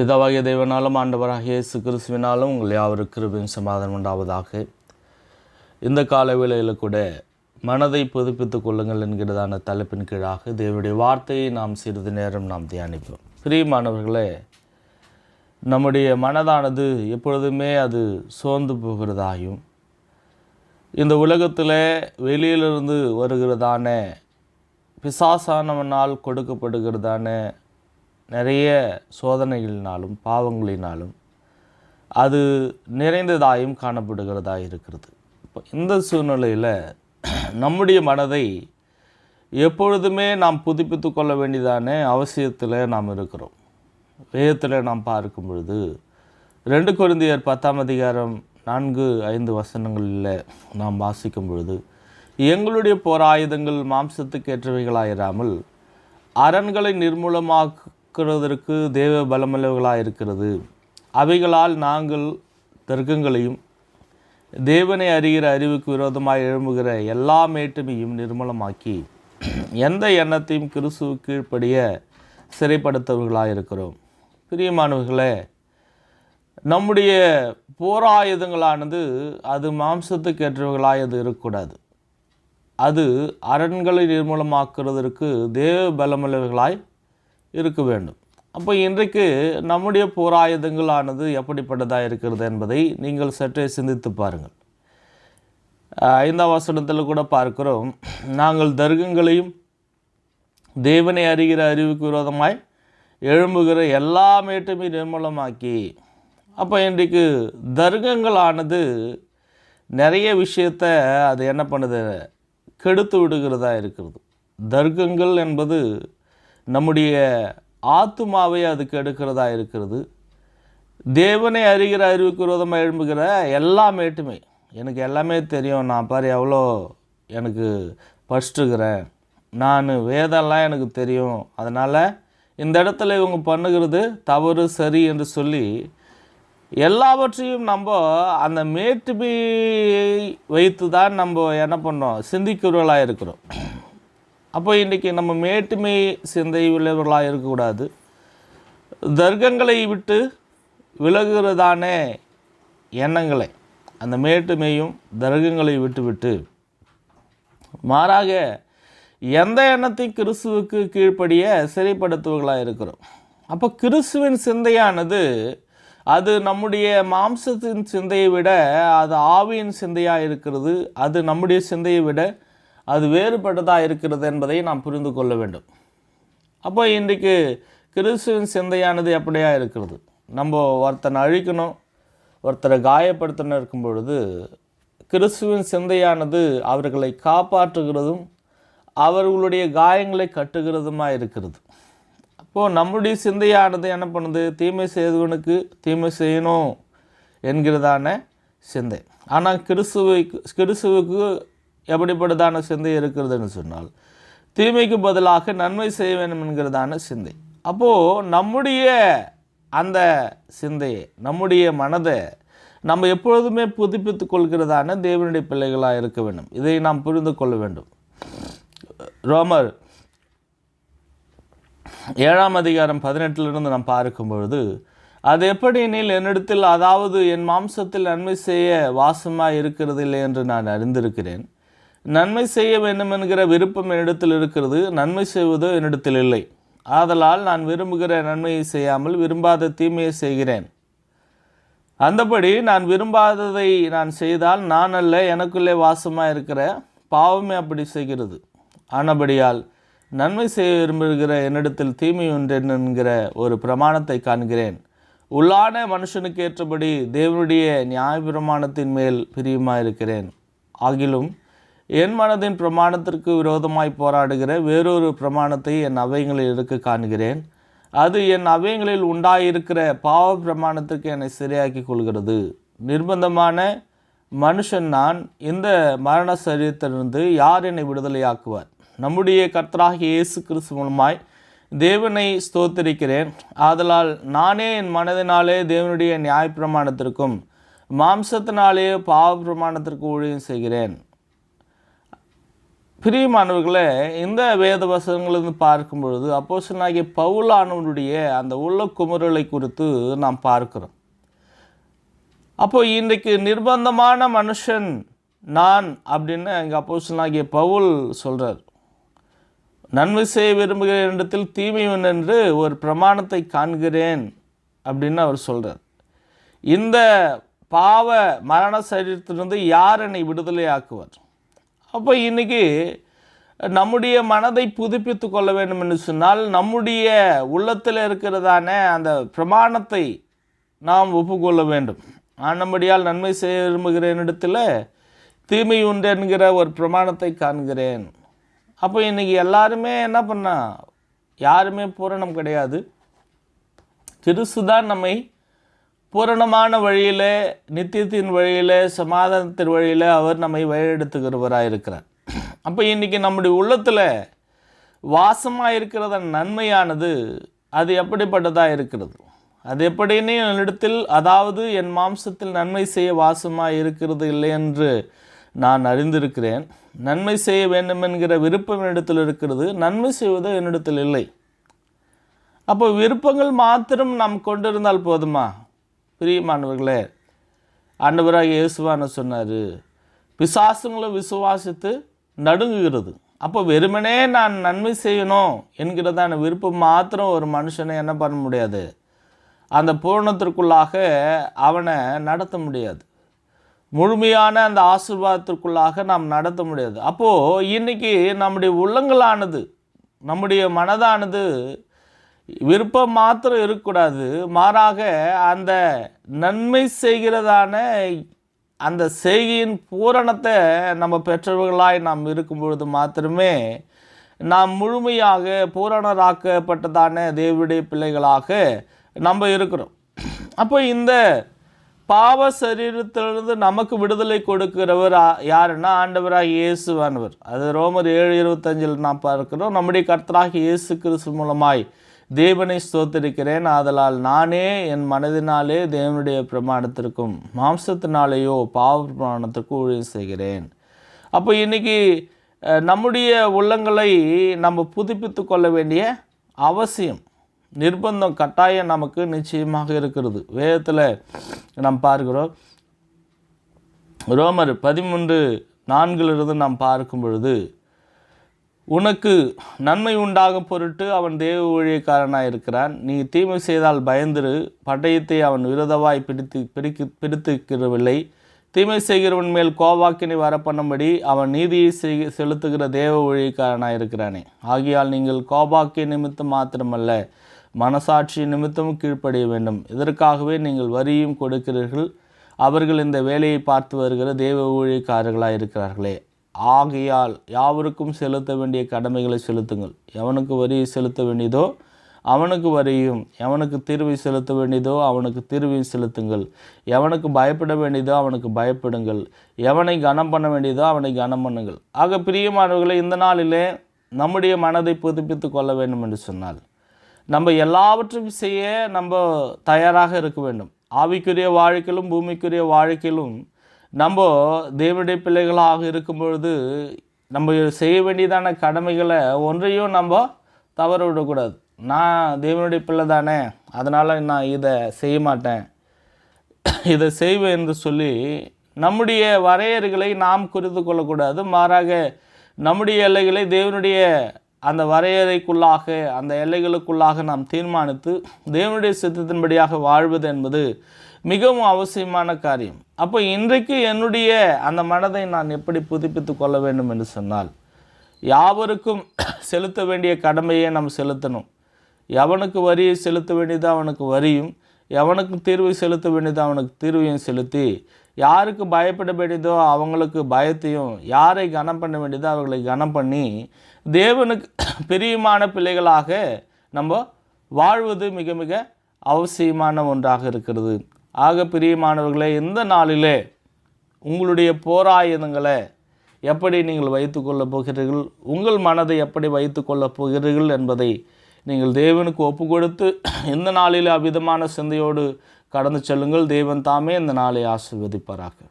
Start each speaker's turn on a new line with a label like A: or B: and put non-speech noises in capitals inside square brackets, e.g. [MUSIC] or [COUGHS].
A: பிதாவாகிய தேவனாலும் ஆண்டவராகிய இயேசு கிறிஸ்துவினாலும் உங்கள் யாவருக்கு கிருபையும் சமாதானம் உண்டாவதாக. இந்த கால வேளையில் கூட மனதை புதுப்பித்துக் கொள்ளுங்கள் என்கிறதான தலைப்பின் கீழாக தேவனுடைய வார்த்தையை நாம் சிறிது நேரம் நாம் தியானிப்போம். பிரியமானவர்களே நம்முடைய மனதானது எப்பொழுதுமே அது சோர்ந்து போகிறதாயும் இந்த உலகத்தில் வெளியிலிருந்து வருகிறதான பிசாசானவனால் கொடுக்கப்படுகிறதான நிறைய சோதனைகளினாலும் பாவங்களினாலும் அது நிறைந்ததாயும் காணப்படுகிறதாக இருக்கிறது. இப்போ இந்த சூழ்நிலையில் நம்முடைய மனதை எப்பொழுதுமே நாம் புதுப்பித்து கொள்ள வேண்டியதான அவசியத்தில் நாம் இருக்கிறோம். வேதத்தில் நாம் பார்க்கும் பொழுது ரெண்டு குழந்தையர் பத்தாம் அதிகாரம் நான்கு ஐந்து வசனங்களில் நாம் வாசிக்கும் பொழுது எங்களுடைய போராயுதங்கள் மாம்சத்துக்கு ஏற்றவைகளாயிராமல் அரண்களை நிர்மூலமாக்குறதற்கு தேவ பலமல்லவர்களாக இருக்கிறது அவைகளால் நாங்கள் தர்க்கங்களையும் தேவனை அறிகிற அறிவுக்கு விரோதமாக எழும்புகிற எல்லா மேட்டுமையும் நிர்மலமாக்கி எந்த எண்ணத்தையும் கிறிஸ்து கீழ்ப்படிய சிறைப்படுத்தவர்களாக இருக்கிறோம் பிரியமானவர்களே நம்முடைய போராயுதங்களானது அது மாம்சத்துக்கு ஏற்றவர்களாக அது இருக்கக்கூடாது. அது அரண்களை நிர்மூலமாக்குறதற்கு தேவ பலமுள்ளவர்களாய் இருக்க வேண்டும். அப்போ இன்றைக்கு நம்முடைய போராயுதங்களானது எப்படிப்பட்டதாக இருக்கிறது என்பதை நீங்கள் சற்றே சிந்தித்து பாருங்கள். ஐந்தாம் வசனத்தில் கூட பார்க்கிறோம். நாங்கள் தர்க்கங்களையும் தேவனை அறிகிற அறிவுக்கு விரோதமாய் எழும்புகிற எல்லா மேட்டுமே நிர்மூலமாக்கி அப்போ இன்றைக்கு தர்க்கங்களானது நிறைய விஷயத்தை அது என்ன பண்ணுது? கெடுத்து விடுகிறதா இருக்கிறது. தர்க்கங்கள் என்பது நம்முடைய ஆத்துமாவை அது கெடுக்கிறதா இருக்கிறது. தேவனை அறிகிற அறிவுக்கு விரோதமாக எழும்புகிற எல்லா மேட்டுமே. எனக்கு எல்லாமே தெரியும். நான் பாரு எவ்வளோ எனக்கு படிச்சுட்டுக்கிறேன் நான் வேதம்லாம் எனக்கு தெரியும். அதனால் இந்த இடத்துல இவங்க பண்ணுகிறது தவறு சரி என்று சொல்லி எல்லாவற்றையும் நம்ம அந்த மேட்டுமையை வைத்து தான் நம்ம என்ன பண்ணோம்? சிந்திக்கிறவர்களாக இருக்கிறோம் அப்போ இன்றைக்கி நம்ம மேட்டுமை சிந்தை உள்ளவர்களாக இருக்கக்கூடாது. தர்க்கங்களை விட்டு விலகுகிறதானே எண்ணங்களை. அந்த மேட்டுமையும் தர்க்கங்களை விட்டு விட்டு மாறாக எந்த எண்ணத்தையும் கிறிஸ்துவுக்கு கீழ்ப்படிய சிறைப்படுத்துவர்களாக இருக்கிறோம்? அப்போ கிறிஸ்துவின் சிந்தையானது அது நம்முடைய மாம்சத்தின் சிந்தையை விட அது ஆவியின் சிந்தையாக இருக்கிறது. அது நம்முடைய சிந்தையை விட அது வேறுபட்டதாக இருக்கிறது என்பதை நாம் புரிந்து கொள்ள வேண்டும். அப்போ இன்றைக்கு கிறிஸ்துவின் சிந்தையானது எப்படியாக இருக்கிறது? நம்ம ஒருத்தனை அழிக்கணும் ஒருத்தரை காயப்படுத்தணும் இருக்கும் பொழுது கிறிஸ்துவின் சிந்தையானது அவர்களை காப்பாற்றுகிறதும் அவர்களுடைய காயங்களை கட்டுகிறதுமாக இருக்கிறது. அப்போது நம்முடைய சிந்தையானது என்ன பண்ணுது? தீமை செய்தவனுக்கு தீமை செய்யணும் என்கிறதான சிந்தை. ஆனால் கிறிஸ்துவை கிறிஸ்துவுக்கு எப்படிப்பட்டதான சிந்தை இருக்கிறதுன்னு சொன்னால் தீமைக்கு பதிலாக நன்மை செய்ய வேண்டும் என்கிறதான சிந்தை. அப்போது நம்முடைய அந்த சிந்தையை நம்முடைய மனதை நம்ம எப்பொழுதுமே புதுப்பித்து கொள்கிறதான தேவனுடைய பிள்ளைகளாக இருக்க வேண்டும். இதை நாம் புரிந்து கொள்ள வேண்டும். ரோமர் ஏழாம் அதிகாரம் பதினெட்டிலிருந்து நாம் பார்க்கும் பொழுது அது எப்படி எனில் என்னிடத்தில் அதாவது என் மாம்சத்தில் நன்மை செய்ய வாசமாக இருக்கிறது இல்லை என்று நான் அறிந்திருக்கிறேன். நன்மை செய்ய வேண்டும் என்கிற விருப்பம் என்னிடத்தில் இருக்கிறது நன்மை செய்வதோ என்னிடத்தில் இல்லை. ஆதலால் நான் விரும்புகிற நன்மையை செய்யாமல் விரும்பாத தீமையை செய்கிறேன். அந்தபடி நான் விரும்பாததை நான் செய்தால் நான் அல்ல எனக்குள்ளே வாசமாக இருக்கிற பாவமே அப்படி செய்கிறது. ஆனபடியால் நன்மை செய்ய விரும்புகிற என்னிடத்தில் தீமை ஒன்றென் என்கிற ஒரு பிரமாணத்தை காண்கிறேன். உள்ளான மனுஷனுக்கு ஏற்றபடி தேவனுடைய நியாயப்பிரமாணத்தின் மேல் பிரியமாக இருக்கிறேன் ஆகிலும் என் மனதின் பிரமாணத்திற்கு விரோதமாய் போராடுகிற வேறொரு பிரமாணத்தை என் அவைகளில் இருக்க காண்கிறேன். அது என் அவைகளில் உண்டாயிருக்கிற பாவ பிரமாணத்திற்கு என்னை சரியாக்கி கொள்கிறது. நிர்பந்தமான மனுஷன் நான். இந்த மரண சரீரத்திலிருந்து யார் என்னை விடுதலையாக்குவார்? நம்முடைய கர்த்தராகிய இயேசு கிறிஸ்து மூலமாய் தேவனை ஸ்தோத்தரிக்கிறேன். ஆதலால் நானே என் மனதினாலே தேவனுடைய நியாயப்பிரமாணத்திற்கும் மாம்சத்தினாலே பாவ பிரமாணத்திற்கு ஊழியம் செய்கிறேன். பிரியமானவர்களே இந்த வேத வசனங்களிலிருந்து பார்க்கும் பொழுது அப்போசனாகிய பவுலானவனுடைய அந்த உள்ள குமுறலை குறித்து நாம் பார்க்கிறோம். அப்போ இன்றைக்கு நிர்பந்தமான மனுஷன் நான் அப்படின்னு எங்கள் அப்போசனாகிய பவுல் சொல்கிறார் நன்மை செய்ய விரும்புகிற இடத்தில் தீமை என்று ஒரு பிரமாணத்தை காண்கிறேன் அப்படின்னு அவர் சொல்கிறார் இந்த பாவ மரண சரீரத்திலிருந்து யார் என்னை விடுதலை ஆக்குவார் அப்போ இன்றைக்கி நம்முடைய மனதை புதுப்பித்து கொள்ள வேண்டும் என்று சொன்னால் நம்முடைய உள்ளத்தில் இருக்கிறதான அந்த பிரமாணத்தை நாம் ஒப்புக்கொள்ள வேண்டும். ஆனபடியால் நன்மை செய்ய விரும்புகிறேன் இடத்துல தீமை உண்டு என்கிற ஒரு பிரமாணத்தை காண்கிறேன். அப்போ இன்றைக்கி எல்லாருமே என்ன பண்ணா யாருமே பூரணம் கிடையாது. கிறிஸ்து தான் நம்மை பூரணமான வழியில் நித்தியத்தின் வழியில் சமாதானத்தின் வழியில் அவர் நம்மை வழிநடத்துகிறவராக இருக்கிறார் அப்போ இன்றைக்கி நம்முடைய உள்ளத்தில் வாசமாக இருக்கிறத நன்மையானது அது எப்படிப்பட்டதாக இருக்கிறது? அது எப்படின்னு என்னிடத்தில் அதாவது என் மாம்சத்தில் நன்மை செய்ய வாசமாக இருக்கிறது இல்லை என்று நான் அறிந்திருக்கிறேன். நன்மை செய்ய வேண்டும் என்கிற விருப்பம் என்னிடத்தில் இருக்கிறது நன்மை செய்வது என்னிடத்தில் இல்லை. அப்போ விருப்பங்கள் மாத்திரம் நாம் கொண்டிருந்தால் போதுமா? பிரியமானவர்களே ஆண்டவராக இயேசுவான சொன்னார் பிசாசுங்களை விசுவாசித்து நடுங்குகிறது. அப்போ வெறுமனே நான் நன்மை செய்யணும் என்கிறதான விருப்பம் மாத்திரம் ஒரு மனுஷனை என்ன பண்ண முடியாது. அந்த பூரணத்திற்குள்ளாக அவனை நடத்த முடியாது. முழுமையான அந்த ஆசீர்வாதத்திற்குள்ளாக நாம் நடத்த முடியாது. அப்போது இன்றைக்கி நம்முடைய உள்ளங்களானது நம்முடைய மனதானது விருப்பம் மாத்திரம் இருக்கக்கூடாது. மாறாக அந்த நன்மை செய்கிறதான அந்த செய்கையின் பூரணத்தை நம்ம பெற்றவர்களாய் நாம் இருக்கும் பொழுது மாத்திரமே நாம் முழுமையாக பூரணராக்கப்பட்டதான தேவனுடைய பிள்ளைகளாக நம்ம இருக்கிறோம். அப்போ இந்த பாவ சரீரத்திலிருந்து நமக்கு விடுதலை கொடுக்கிறவர் யாருன்னா ஆண்டவராக இயேசுவானவர் அது ரோமர் ஏழு இருபத்தஞ்சில் நாம் பார்க்கிறோம். நம்முடைய கர்த்தராக இயேசு கிறிஸ்து மூலமாய் தேவனை ஸ்தோத்திருக்கிறேன் ஆதலால் நானே என் மனதினாலே தேவனுடைய பிரமாணத்திற்கும் மாம்சத்தினாலேயோ பாவ பிரமாணத்திற்கும் ஊழியம் செய்கிறேன். அப்போ இன்னைக்கு நம்முடைய உள்ளங்களை நம்ம புதுப்பித்து கொள்ள வேண்டிய அவசியம் நிர்பந்தம் கட்டாயம் நமக்கு நிச்சயமாக இருக்கிறது. வேதத்தில் நாம் பார்க்கிறோம் ரோமர் பதிமூன்று நான்கிலிருந்து நாம் பார்க்கும் பொழுது உனக்கு நன்மை உண்டாகும் பொருட்டு அவன் தேவ ஊழியக்காரனாக இருக்கிறான். நீ தீமை செய்தால் பயந்திரு. பட்டயத்தை அவன் விரோதவாய் பிடித்து பிடிக்கு பிடித்துக்கிறவில்லை. தீமை செய்கிறவன் மேல் கோவாக்கினை வரப்பண்ணும்படி அவன் நீதியை செய் செலுத்துகிற தேவ ஊழியக்காரனாக இருக்கிறானே. ஆகையால் நீங்கள் கோபாக்கிய நிமித்தம் மாத்திரமல்ல மனசாட்சி நிமித்தமும் கீழ்ப்படிய வேண்டும். இதற்காகவே நீங்கள் வரியும் கொடுக்கிறீர்கள். அவர்கள் இந்த வேலையை பார்த்து வருகிற தேவ ஊழியக்காரர்களாக இருக்கிறார்களே. ஆகையால் யாவருக்கும் செலுத்த வேண்டிய கடமைகளை செலுத்துங்கள். எவனுக்கு வரியை செலுத்த வேண்டியதோ அவனுக்கு வரியும் எவனுக்கு தீர்வை செலுத்த வேண்டியதோ அவனுக்கு தீர்வையும் செலுத்துங்கள். எவனுக்கு பயப்பட வேண்டியதோ அவனுக்கு பயப்படுங்கள். எவனை கனம் பண்ண வேண்டியதோ அவனை கனம் பண்ணுங்கள். ஆக பிரியமானவர்களை இந்த நாளிலே நம்முடைய மனதை புதுப்பித்து கொள்ள வேண்டும் என்று சொன்னால் நம்ம எல்லாவற்றையும் செய்ய நம்ம தயாராக இருக்க வேண்டும். ஆவிக்குரிய வாழ்க்கையிலும் பூமிக்குரிய வாழ்க்கையிலும் நம்ம தேவனுடைய பிள்ளைகளாக இருக்கும் பொழுது நம்ம செய்ய வேண்டியதான கடமைகளை ஒன்றையும் நம்ம தவற விடக்கூடாது. நான் தேவனுடைய பிள்ளை தானே அதனால் நான் இதை செய்ய மாட்டேன். இதை செய்வேன் என்று சொல்லி நம்முடைய வரையறைகளை நாம் குறித்து கொள்ளக்கூடாது. மாறாக நம்முடைய எல்லைகளை தேவனுடைய அந்த வரையறைக்குள்ளாக அந்த எல்லைகளுக்குள்ளாக நாம் தீர்மானித்து தேவனுடைய சித்தத்தின்படியாக வாழ்வது என்பது மிகவும் அவசியமான காரியம். அப்போ இன்றைக்கு என்னுடைய அந்த மனதை நான் எப்படி புதுப்பித்து கொள்ள வேண்டும் என்று சொன்னால் யாவருக்கும் செலுத்த வேண்டிய கடமையை நாம் செலுத்தணும். எவனுக்கு வரியை செலுத்த வேண்டியது அவனுக்கு வரியும் எவனுக்கு தீர்வை செலுத்த வேண்டியது அவனுக்கு தீர்வையும் செலுத்தி யாருக்கு பயப்பட வேண்டியதோ அவங்களுக்கு பயத்தையும் யாரை கனம் பண்ண வேண்டியதோ அவர்களை கனம் பண்ணி தேவனுக்கு [COUGHS] பிரியமான பிள்ளைகளாக நம்ம வாழ்வது மிக மிக அவசியமான ஒன்றாக இருக்கிறது. ஆக பிரியமானவர்களே இந்த நாளிலே உங்களுடைய போராயுதங்களை எப்படி நீங்கள் வைத்துக்கொள்ளப் போகிறீர்கள் உங்கள் மனதை எப்படி வைத்துக்கொள்ளப் போகிறீர்கள் என்பதை நீங்கள் தேவனுக்கு ஒப்பு கொடுத்து [COUGHS] இந்த நாளில் அவ்விதமான சிந்தையோடு கடந்து செல்லுங்கள். தேவன் தாமே இந்த நாளை ஆசீர்வதிப்பாராக.